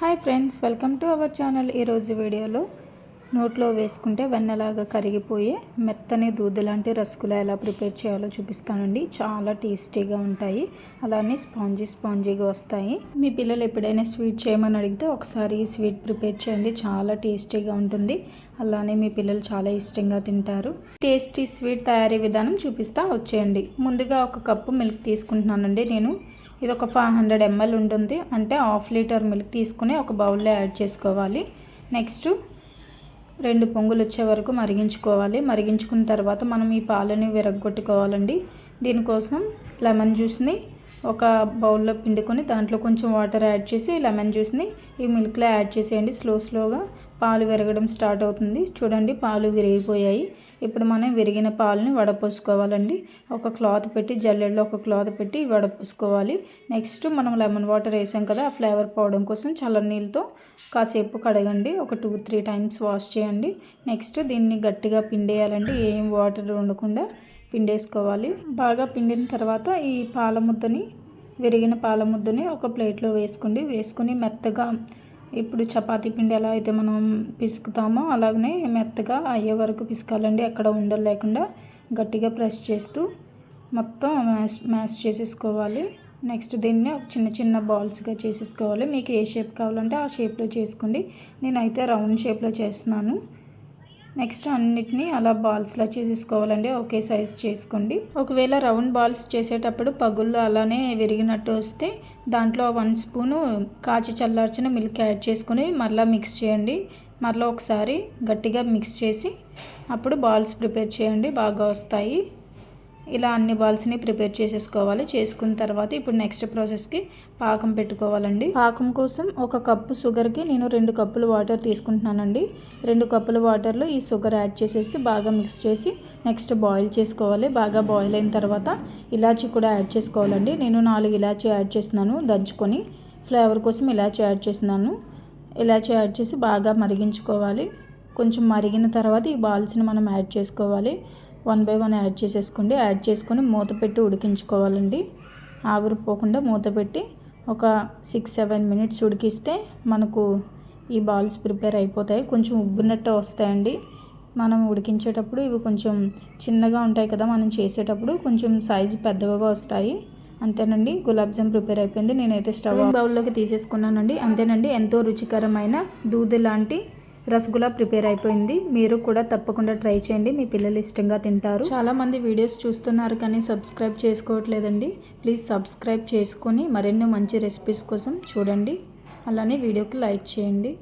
Hi friends welcome to our channel. ఈరోజు వీడియోలో నోట్లో వేసుకుంటే వెన్నలాగా కరిగిపోయే మెత్తని దూది లాంటి రసగుల్లా ఎలా ప్రిపేర్ చేయాలో చూపిస్తానండి. చాలా టేస్టీగా ఉంటాయి. అలానే స్పాంజీ స్పాంజీగా వస్తాయి. మీ పిల్లలు ఎప్పుడైనా స్వీట్ చేయమని అడిగితే ఒకసారి స్వీట్ ప్రిపేర్ చేయండి. చాలా టేస్టీగా ఉంటుంది. అలానే మీ పిల్లలు చాలా ఇష్టంగా తింటారు. టేస్టీ స్వీట్ తయారీ విధానం చూపిస్తా వచ్చేయండి. ముందుగా ఒక కప్పు మిల్క్ తీసుకుంటున్నానండి. నేను ఇది ఒక ఫైవ్ హండ్రెడ్ ఎంఎల్ ఉంటుంది. అంటే హాఫ్ లీటర్ మిల్క్ తీసుకుని ఒక బౌల్లో యాడ్ చేసుకోవాలి. నెక్స్ట్ రెండు పొంగులు వచ్చే వరకు మరిగించుకోవాలి. మరిగించుకున్న తర్వాత మనం ఈ పాలని విరగొట్టుకోవాలండి దీనికోసం లెమన్ జ్యూస్ని ఒక బౌల్లో పిండుకొని దాంట్లో కొంచెం వాటర్ యాడ్ చేసి లెమన్ జ్యూస్ని ఈ మిల్క్లో యాడ్ చేసేయండి. స్లో స్లోగా పాలు విరగడం స్టార్ట్ అవుతుంది. చూడండి పాలు విరిగిపోయాయి. ఇప్పుడు మనం విరిగిన పాలని వడపోసుకోవాలండి. ఒక క్లాత్ పెట్టి జల్లెడలో ఒక క్లాత్ పెట్టి వడపోసుకోవాలి. నెక్స్ట్ మనం లెమన్ వాటర్ వేసాం కదా ఆ ఫ్లేవర్ పోవడం కోసం చల్లని నీళ్ళతో కాసేపు కడగండి. ఒక టూ త్రీ టైమ్స్ వాష్ చేయండి. నెక్స్ట్ దీన్ని గట్టిగా పిండేయాలండి. ఏం వాటర్ ఉండకుండా పిండేసుకోవాలి. బాగా పిండిన తర్వాత ఈ పాల ముద్దని విరిగిన పాల ముద్దని ఒక ప్లేట్లో వేసుకోండి. వేసుకొని మెత్తగా ఇప్పుడు చపాతీ పిండి ఎలా అయితే మనం పిసుకుతామో అలాగనే మెత్తగా అయ్యే వరకు పిసుకాలండి. ఎక్కడ ఉండలు లేకుండా గట్టిగా ప్రెస్ చేస్తూ మొత్తం మ్యాష్ మ్యాష్ చేసేసుకోవాలి. నెక్స్ట్ దీన్ని చిన్న చిన్న బాల్స్గా చేసేసుకోవాలి. మీకు ఏ షేప్ కావాలంటే ఆ షేప్లో చేసుకోండి. నేనైతే రౌండ్ షేప్లో చేస్తున్నాను. నెక్స్ట్ అన్నిటినీ అలా బాల్స్లా చేసేసుకోవాలండి. ఒకే సైజ్ చేసుకోండి. ఒకవేళ రౌండ్ బాల్స్ చేసేటప్పుడు పగుళ్ళు అలానే విరిగినట్టు వస్తే దాంట్లో వన్ స్పూను కాచి చల్లార్చిన మిల్క్ యాడ్ చేసుకొని మరలా మిక్స్ చేయండి. మరలా ఒకసారి గట్టిగా మిక్స్ చేసి అప్పుడు బాల్స్ ప్రిపేర్ చేయండి. బాగా వస్తాయి. ఇలా అన్ని బాల్స్ని ప్రిపేర్ చేసేసుకోవాలి. చేసుకున్న తర్వాత ఇప్పుడు నెక్స్ట్ ప్రాసెస్కి పాకం పెట్టుకోవాలండి. పాకం కోసం ఒక కప్పు షుగర్కి నేను రెండు కప్పులు వాటర్ తీసుకుంటున్నానండి. రెండు కప్పుల వాటర్లో ఈ షుగర్ యాడ్ చేసేసి బాగా మిక్స్ చేసి నెక్స్ట్ బాయిల్ చేసుకోవాలి. బాగా బాయిల్ అయిన తర్వాత ఇలాచి కూడా యాడ్ చేసుకోవాలండి. నేను నాలుగు ఇలాచి యాడ్ చేస్తున్నాను. దంచుకొని ఫ్లేవర్ కోసం ఇలాచి యాడ్ చేస్తున్నాను. ఇలాచి యాడ్ చేసి బాగా మరిగించుకోవాలి. కొంచెం మరిగిన తర్వాత ఈ బాల్స్ని మనం యాడ్ చేసుకోవాలి. వన్ బై వన్ యాడ్ చేసేసుకోండి. యాడ్ చేసుకొని మూత పెట్టి ఉడికించుకోవాలండి. ఆవిరిపోకుండా మూత పెట్టి ఒక సిక్స్ సెవెన్ మినిట్స్ ఉడికిస్తే మనకు ఈ బాల్స్ ప్రిపేర్ అయిపోతాయి. కొంచెం ఉబ్బున్నట్టు వస్తాయండి. మనం ఉడికించేటప్పుడు ఇవి కొంచెం చిన్నగా ఉంటాయి కదా మనం చేసేటప్పుడు కొంచెం సైజు పెద్దగా వస్తాయి. అంతేనండి. గులాబ్ జామ్ ప్రిపేర్ అయిపోయింది. నేనైతే స్టవ్ బౌల్లోకి తీసేసుకున్నానండి. అంతేనండి. ఎంతో రుచికరమైన దూది లాంటి రసగుల్లా ప్రిపేర్ అయిపోయింది. మీరు కూడా తప్పకుండా ట్రై చేయండి. మీ పిల్లలు ఇష్టంగా తింటారు. చాలామంది వీడియోస్ చూస్తున్నారు కానీ సబ్స్క్రైబ్ చేసుకోవట్లేదండి. ప్లీజ్ సబ్స్క్రైబ్ చేసుకొని మరెన్నో మంచి రెసిపీస్ కోసం చూడండి. అలానే వీడియోకి లైక్ చేయండి.